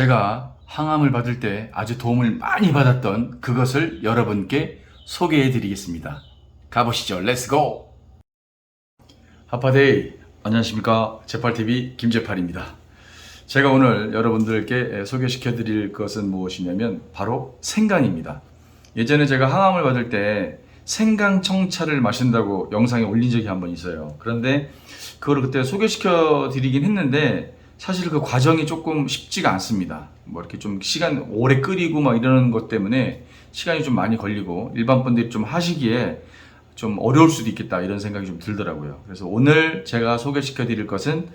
제가 항암을 받을 때 아주 도움을 많이 받았던 그것을 여러분께 소개해 드리겠습니다. 가보시죠. 렛츠고! 하파데이 안녕하십니까 제팔TV 김제팔입니다. 제가 오늘 여러분들께 소개시켜 드릴 것은 무엇이냐면 바로 생강입니다. 예전에 제가 항암을 받을 때 생강 청차를 마신다고 영상에 올린 적이 한 번 있어요. 그런데 그거를 그때 소개시켜 드리긴 했는데 사실 그 과정이 조금 쉽지가 않습니다. 뭐 이렇게 좀 시간 오래 끓이고 막 이러는 것 때문에 시간이 좀 많이 걸리고 일반 분들이 좀 하시기에 좀 어려울 수도 있겠다 이런 생각이 좀 들더라고요. 그래서 오늘 제가 소개시켜 드릴 것은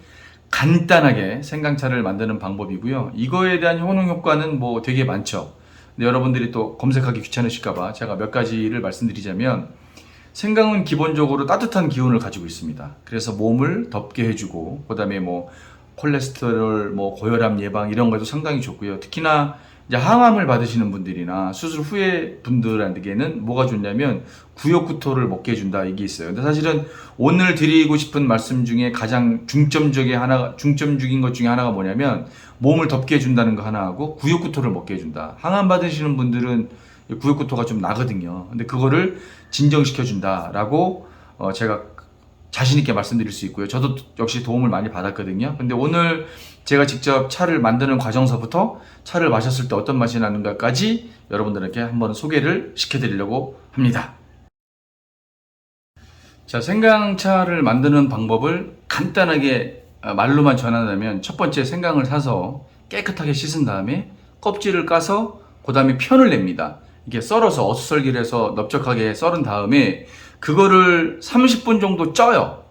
간단하게 생강차를 만드는 방법이고요. 이거에 대한 효능 효과는 뭐 되게 많죠. 근데 여러분들이 또 검색하기 귀찮으실까봐 제가 몇 가지를 말씀드리자면 생강은 기본적으로 따뜻한 기운을 가지고 있습니다. 그래서 몸을 덥게 해주고 그다음에 뭐 콜레스테롤, 뭐 고혈압 예방 이런 것도 상당히 좋고요. 특히나 이제 항암을 받으시는 분들이나 수술 후에 분들에게는 뭐가 좋냐면 구역구토를 먹게 해준다 이게 있어요. 근데 사실은 오늘 드리고 싶은 말씀 중에 가장 중점적인 하나 중점적인 것 중에 하나가 뭐냐면 몸을 덥게 해준다는 거 하나하고 구역구토를 먹게 해준다. 항암 받으시는 분들은 구역구토가 좀 나거든요. 근데 그거를 진정시켜 준다라고 어 제가 자신 있게 말씀드릴 수 있고요. 저도 역시 도움을 많이 받았거든요. 근데 오늘 제가 직접 차를 만드는 과정서부터 차를 마셨을 때 어떤 맛이 나는가까지 여러분들에게 한번 소개를 시켜드리려고 합니다. 자, 생강차를 만드는 방법을 간단하게 어, 말로만 전하자면 첫 번째 생강을 사서 깨끗하게 씻은 다음에 껍질을 까서 그 다음에 편을 냅니다. 이게 썰어서 어슷썰기를 해서 넓적하게 썰은 다음에 그거를 30분 정도 쪄요.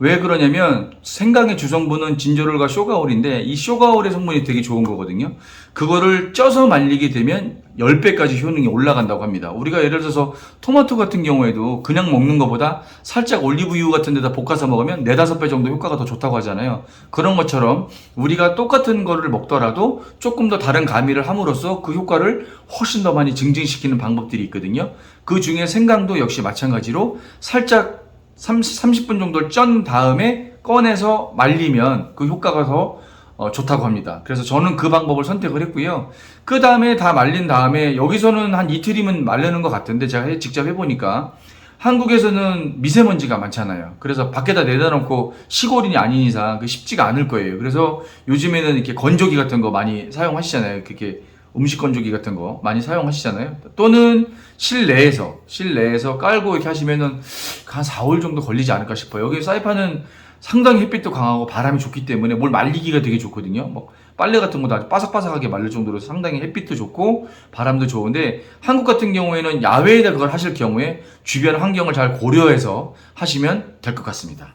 왜 그러냐면 생강의 주성분은 진저롤과 쇼가올인데 이 쇼가올의 성분이 되게 좋은 거거든요. 그거를 쪄서 말리게 되면 10배까지 효능이 올라간다고 합니다. 우리가 예를 들어서 토마토 같은 경우에도 그냥 먹는 것보다 살짝 올리브유 같은 데다 볶아서 먹으면 4, 5배 정도 효과가 더 좋다고 하잖아요. 그런 것처럼 우리가 똑같은 거를 먹더라도 조금 더 다른 가미를 함으로써 그 효과를 훨씬 더 많이 증진시키는 방법들이 있거든요. 그 중에 생강도 역시 마찬가지로 살짝 30, 분 정도 쩐 다음에 꺼내서 말리면 그 효과가 더 어, 좋다고 합니다. 그래서 저는 그 방법을 선택을 했고요. 그 다음에 다 말린 다음에 여기서는 한 이틀이면 말르는 것 같은데 제가 해- 직접 해보니까 한국에서는 미세먼지가 많잖아요. 그래서 밖에다 내다 놓고 시골인이 아닌 이상 그 쉽지가 않을 거예요. 그래서 요즘에는 이렇게 건조기 같은 거 많이 사용하시잖아요. 그렇게 음식 건조기 같은 거 많이 사용하시잖아요. 또는 실내에서 실내에서 깔고 이렇게 하시면은 한 4, 5일 정도 걸리지 않을까 싶어요. 여기 사이판은 상당히 햇빛도 강하고 바람이 좋기 때문에 뭘 말리기가 되게 좋거든요. 뭐 빨래 같은 거도 아주 바삭바삭하게 말릴 정도로 상당히 햇빛도 좋고 바람도 좋은데 한국 같은 경우에는 야외에다 그걸 하실 경우에 주변 환경을 잘 고려해서 하시면 될 것 같습니다.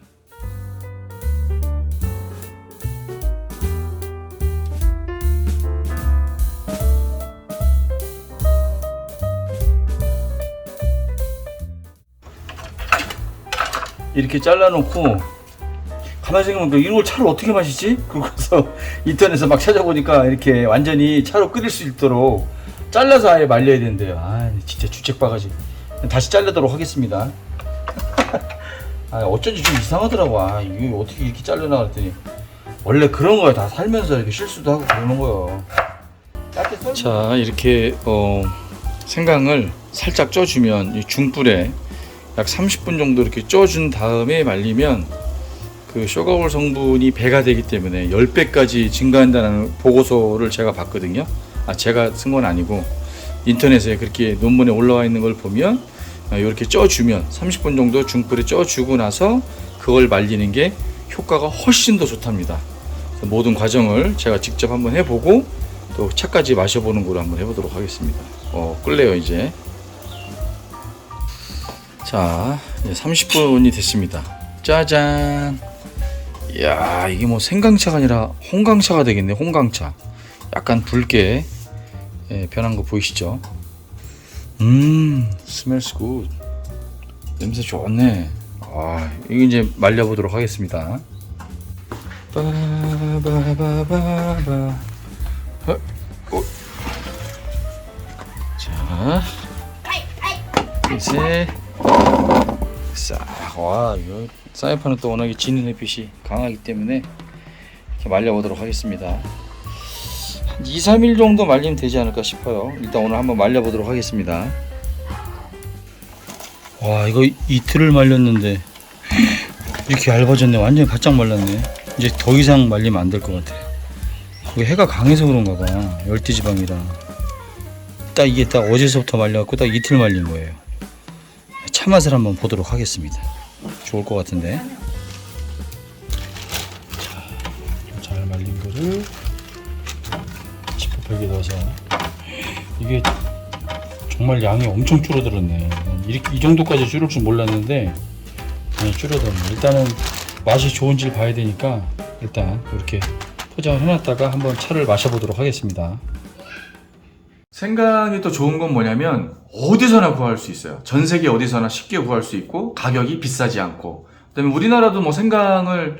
이렇게 잘라놓고 가만히 생각해보면 이걸 차를 어떻게 마시지? 그래서 인터넷에서 막 찾아보니까 이렇게 완전히 차로 끓일 수 있도록 잘라서 아예 말려야 된대요. 아 진짜 주책 바가지. 다시 자르도록 하겠습니다. 아 어쩐지 좀 이상하더라고. 아 이게 어떻게 이렇게 잘려나 그랬더니 원래 그런 거야 다 살면서 이렇게 실수도 하고 그러는 거예요. 자 이렇게 어, 생강을 살짝 쪄주면 이 중불에 약 30분 정도 이렇게 쪄준 다음에 말리면 그 쇼가올 성분이 배가 되기 때문에 10배까지 증가한다는 보고서를 제가 봤거든요. 아, 제가 쓴 건 아니고 인터넷에 그렇게 논문에 올라와 있는 걸 보면 아, 이렇게 쪄주면 30분 정도 중불에 쪄주고 나서 그걸 말리는 게 효과가 훨씬 더 좋답니다. 모든 과정을 제가 직접 한번 해보고 또 차까지 마셔보는 걸로 한번 해보도록 하겠습니다. 어, 끓래요 이제. 자, 이제 30분이 됐습니다. 짜잔. 이야, 이게 뭐 생강차가 아니라 홍강차가 되겠네, 홍강차. 약간 붉게 예, 변한 거 보이시죠? 음, smells good. 냄새 좋네. 아, 이거 이제 말려보도록 하겠습니다. 빠바바바바. 어, 어. 자, 이제 싹, 와, 이거 사이판은 또 워낙에 지는 햇빛이 강하기 때문에 이렇게 말려보도록 하겠습니다. 한 2, 3일 정도 말리면 되지 않을까 싶어요. 일단 오늘 한번 말려보도록 하겠습니다. 와 이거 이틀을 말렸는데 이렇게 얇아졌네. 완전히 바짝 말랐네. 이제 더 이상 말리면 안 될 것 같아. 이게 해가 강해서 그런가 봐. 열대지방이라. 딱 이게 딱 어제서부터 말려갖고 딱 이틀 말린 거예요. 차 맛을 한번 보도록 하겠습니다. 좋을 것 같은데. 자, 잘 말린 거를 지퍼백에 넣어서 이게 정말 양이 엄청 줄어들었네. 이렇게 이 정도까지 줄을 줄 몰랐는데 많이 줄어들었네. 일단은 맛이 좋은지 봐야 되니까 일단 이렇게 포장을 해놨다가 한번 차를 마셔보도록 하겠습니다. 생강이 또 좋은 건 뭐냐면 어디서나 구할 수 있어요. 전 세계 어디서나 쉽게 구할 수 있고 가격이 비싸지 않고 그다음에 우리나라도 뭐 생강을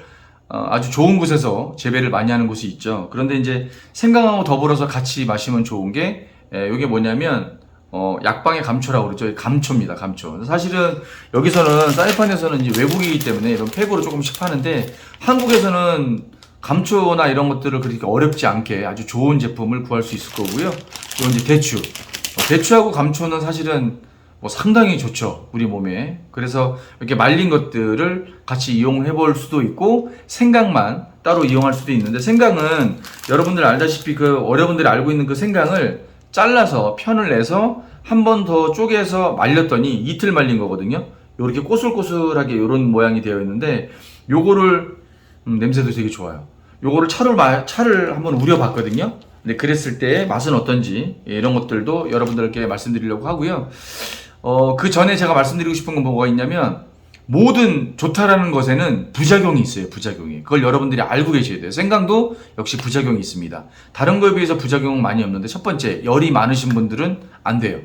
어, 아주 좋은 곳에서 재배를 많이 하는 곳이 있죠. 그런데 이제 생강하고 더불어서 같이 마시면 좋은 게 에, 이게 뭐냐면 어, 약방의 감초라고 그러죠. 감초입니다. 감초. 사실은 여기서는 사이판에서는 외국이기 때문에 이런 팩으로 조금씩 파는데 한국에서는 감초나 이런 것들을 그렇게 어렵지 않게 아주 좋은 제품을 구할 수 있을 거고요. 이건 이제 대추. 어, 대추하고 감초는 사실은 뭐 상당히 좋죠. 우리 몸에. 그래서 이렇게 말린 것들을 같이 이용해 볼 수도 있고 생강만 따로 이용할 수도 있는데 생강은 여러분들 알다시피 그 어려분들이 알고 있는 그 생강을 잘라서 편을 내서 한 번 더 쪼개서 말렸더니 이틀 말린 거거든요. 요렇게 꼬슬꼬슬하게 요런 모양이 되어 있는데 요거를 음, 냄새도 되게 좋아요. 요거를 차를 마, 차를 한번 우려봤거든요. 근데 그랬을 때 맛은 어떤지 예, 이런 것들도 여러분들께 말씀드리려고 하고요. 어, 그 전에 제가 말씀드리고 싶은 건 뭐가 있냐면 모든 좋다라는 것에는 부작용이 있어요. 부작용이. 그걸 여러분들이 알고 계셔야 돼요. 생강도 역시 부작용이 있습니다. 다른 거에 비해서 부작용은 많이 없는데 첫 번째 열이 많으신 분들은 안 돼요.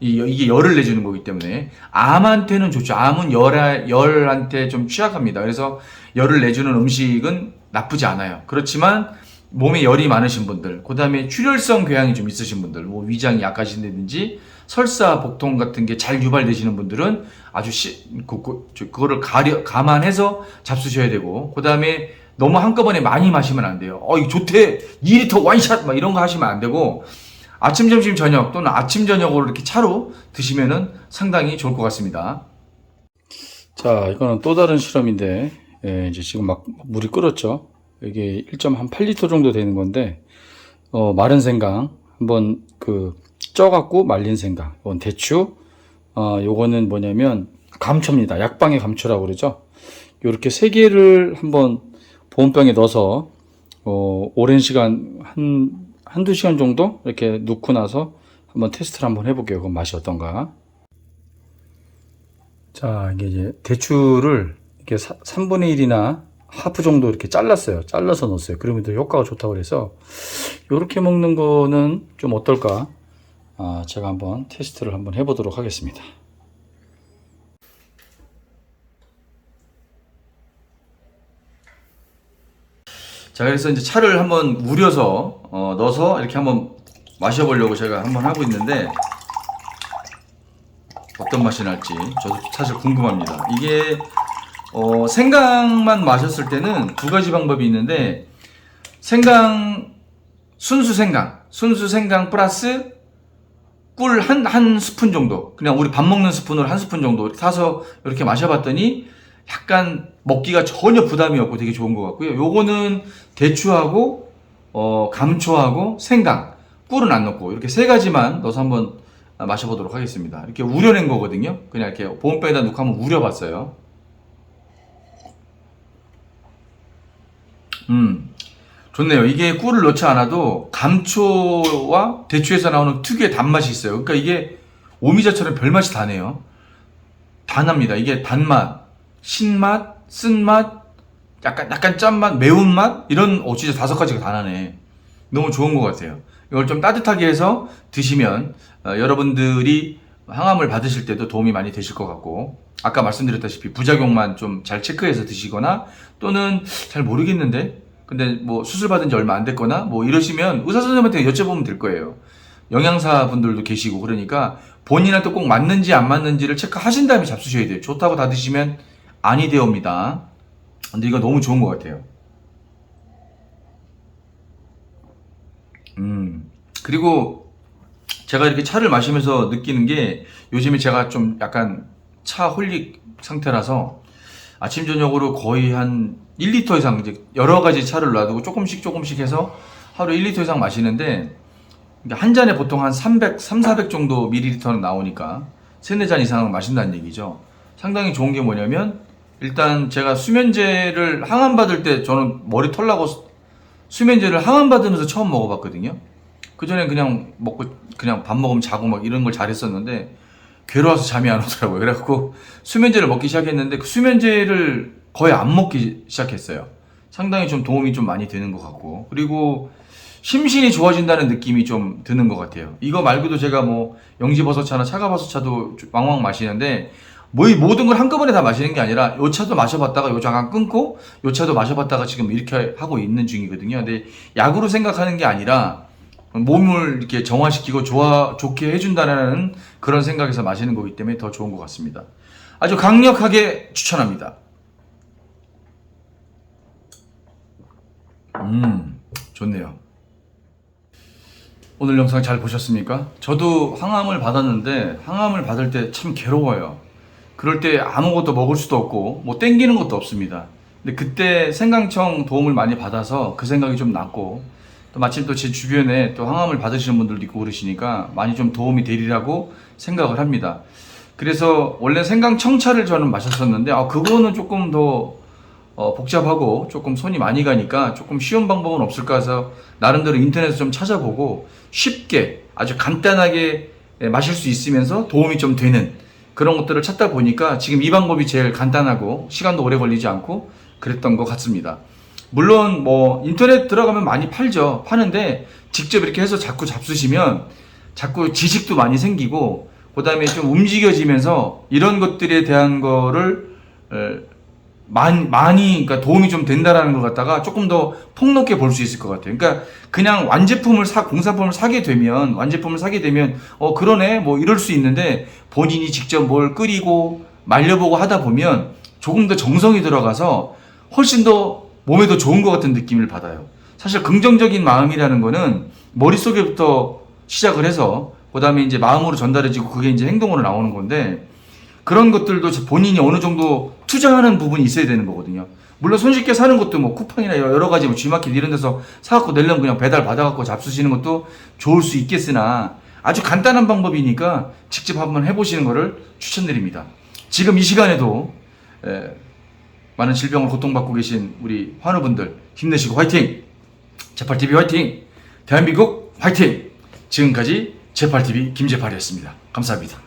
이, 이게 열을 내주는 거기 때문에 암한테는 좋죠. 암은 열, 열한테 좀 취약합니다. 그래서 열을 내주는 음식은 나쁘지 않아요. 그렇지만 몸에 열이 많으신 분들, 그 다음에 출혈성 궤양이 좀 있으신 분들, 뭐 위장이 약하신다든지 설사, 복통 같은 게 잘 유발되시는 분들은 아주 시, 그, 그, 저, 그거를 가려, 감안해서 잡수셔야 되고, 그 다음에 너무 한꺼번에 많이 마시면 안 돼요. 어, 이거 좋대! 2리터 원샷! 막 이런 거 하시면 안 되고, 아침, 점심, 저녁 또는 아침, 저녁으로 이렇게 차로 드시면은 상당히 좋을 것 같습니다. 자, 이거는 또 다른 실험인데, 예, 이제 지금 막 물이 끓었죠. 이게 1.8리터 정도 되는 건데, 어, 마른 생강, 한번 그, 쪄갖고 말린 생강. 이건 대추. 어, 요거는 뭐냐면, 감초입니다. 약방의 감초라고 그러죠. 요렇게 세 개를 한번 보온병에 넣어서, 어, 오랜 시간, 한, 한두 시간 정도 이렇게 넣고 나서 한번 테스트를 한번 해볼게요. 그 맛이 어떤가. 자, 이게 이제 대추를 이렇게 3분의 1이나 하프 정도 이렇게 잘랐어요. 잘라서 넣었어요. 그러면 더 효과가 좋다고 그래서 이렇게 먹는 거는 좀 어떨까? 아, 제가 한번 테스트를 한번 해보도록 하겠습니다. 자, 그래서 이제 차를 한번 우려서 어, 넣어서 이렇게 한번 마셔보려고 제가 한번 하고 있는데 어떤 맛이 날지 저도 사실 궁금합니다. 이게 어, 생강만 마셨을 때는 두 가지 방법이 있는데 생강 순수 생강 순수 생강 플러스 꿀 한 한 스푼 정도 그냥 우리 밥 먹는 스푼으로 한 스푼 정도 타서 이렇게 마셔봤더니 약간 먹기가 전혀 부담이 없고 되게 좋은 것 같고요. 요거는 대추하고 어, 감초하고 생강 꿀은 안 넣고 이렇게 세 가지만 넣어서 한번 마셔보도록 하겠습니다. 이렇게 우려낸 거거든요. 그냥 이렇게 보온병에다 넣고 한번 우려봤어요. 음, 좋네요. 이게 꿀을 넣지 않아도 감초와 대추에서 나오는 특유의 단맛이 있어요. 그러니까 이게 오미자처럼 별맛이 다네요. 단합니다. 이게 단맛, 신맛, 쓴맛, 약간 약간 짠맛, 매운맛 이런 어 진짜 다섯 가지가 다 나네. 너무 좋은 것 같아요. 이걸 좀 따뜻하게 해서 드시면 어, 여러분들이 항암을 받으실 때도 도움이 많이 되실 것 같고 아까 말씀드렸다시피 부작용만 좀 잘 체크해서 드시거나 또는 잘 모르겠는데 근데 뭐 수술 받은 지 얼마 안 됐거나 뭐 이러시면 의사 선생님한테 여쭤보면 될 거예요. 영양사 분들도 계시고 그러니까 본인한테 꼭 맞는지 안 맞는지를 체크하신 다음에 잡수셔야 돼요. 좋다고 다 드시면 아니 되옵니다. 근데 이거 너무 좋은 것 같아요. 음. 그리고 제가 이렇게 차를 마시면서 느끼는 게 요즘에 제가 좀 약간 차 홀릭 상태라서 아침 저녁으로 거의 한 1리터 이상 이제 여러 가지 차를 놔두고 조금씩 조금씩 해서 하루 1리터 이상 마시는데 한 잔에 보통 한 300, 3, 400 정도 미리리터는 나오니까 세네 잔 이상을 마신다는 얘기죠. 상당히 좋은 게 뭐냐면 일단 제가 수면제를 항암 받을 때 저는 머리 털나고 수- 수면제를 항암 받으면서 처음 먹어봤거든요. 그 전에 그냥 먹고 그냥 밥 먹으면 자고 막 이런 걸 잘했었는데 괴로워서 잠이 안 오더라고요. 그래갖고 수면제를 먹기 시작했는데 그 수면제를 거의 안 먹기 시작했어요. 상당히 좀 도움이 좀 많이 되는 것 같고 그리고 심신이 좋아진다는 느낌이 좀 드는 것 같아요. 이거 말고도 제가 뭐 영지버섯차나 차가버섯차도 왕왕 마시는데 뭐 이 모든 걸 한꺼번에 다 마시는 게 아니라 요 차도 마셔봤다가 요 잠깐 끊고 요 차도 마셔봤다가 지금 이렇게 하고 있는 중이거든요. 근데 약으로 생각하는 게 아니라 몸을 이렇게 정화시키고 좋아 좋게 해준다는 그런 생각에서 마시는 거기 때문에 더 좋은 것 같습니다. 아주 강력하게 추천합니다. 음, 좋네요. 오늘 영상 잘 보셨습니까? 저도 항암을 받았는데 항암을 받을 때 참 괴로워요. 그럴 때 아무것도 먹을 수도 없고 뭐 땡기는 것도 없습니다. 근데 그때 생강청 도움을 많이 받아서 그 생각이 좀 났고 또 마침 또 제 주변에 또 항암을 받으시는 분들도 있고 그러시니까 많이 좀 도움이 되리라고 생각을 합니다. 그래서 원래 생강청차를 저는 마셨었는데 아 그거는 조금 더 어, 복잡하고 조금 손이 많이 가니까 조금 쉬운 방법은 없을까 해서 나름대로 인터넷에서 좀 찾아보고 쉽게 아주 간단하게 예, 마실 수 있으면서 도움이 좀 되는 그런 것들을 찾다 보니까 지금 이 방법이 제일 간단하고 시간도 오래 걸리지 않고 그랬던 것 같습니다. 물론 뭐 인터넷 들어가면 많이 팔죠. 파는데 직접 이렇게 해서 자꾸 잡수시면 자꾸 지식도 많이 생기고 그다음에 좀 움직여지면서 이런 것들에 대한 거를 에, 많이, 많이, 그러니까 도움이 좀 된다라는 걸 갖다가 조금 더 폭넓게 볼 수 있을 것 같아요. 그러니까 그냥 완제품을 사, 공산품을 사게 되면, 완제품을 사게 되면, 어, 그러네, 뭐 이럴 수 있는데 본인이 직접 뭘 끓이고 말려보고 하다 보면 조금 더 정성이 들어가서 훨씬 더 몸에 더 좋은 것 같은 느낌을 받아요. 사실 긍정적인 마음이라는 거는 머릿속에부터 시작을 해서 그 다음에 이제 마음으로 전달해지고 그게 이제 행동으로 나오는 건데 그런 것들도 본인이 어느 정도 투자하는 부분이 있어야 되는 거거든요. 물론 손쉽게 사는 것도 뭐 쿠팡이나 여러 가지 뭐 G마켓 이런 데서 사갖고 내려면 그냥 배달 받아갖고 잡수시는 것도 좋을 수 있겠으나 아주 간단한 방법이니까 직접 한번 해보시는 것을 추천드립니다. 지금 이 시간에도 에, 많은 질병을 고통받고 계신 우리 환우분들 힘내시고 화이팅! 제팔TV 화이팅! 대한민국 화이팅! 지금까지 제팔TV 김제팔이었습니다. 감사합니다.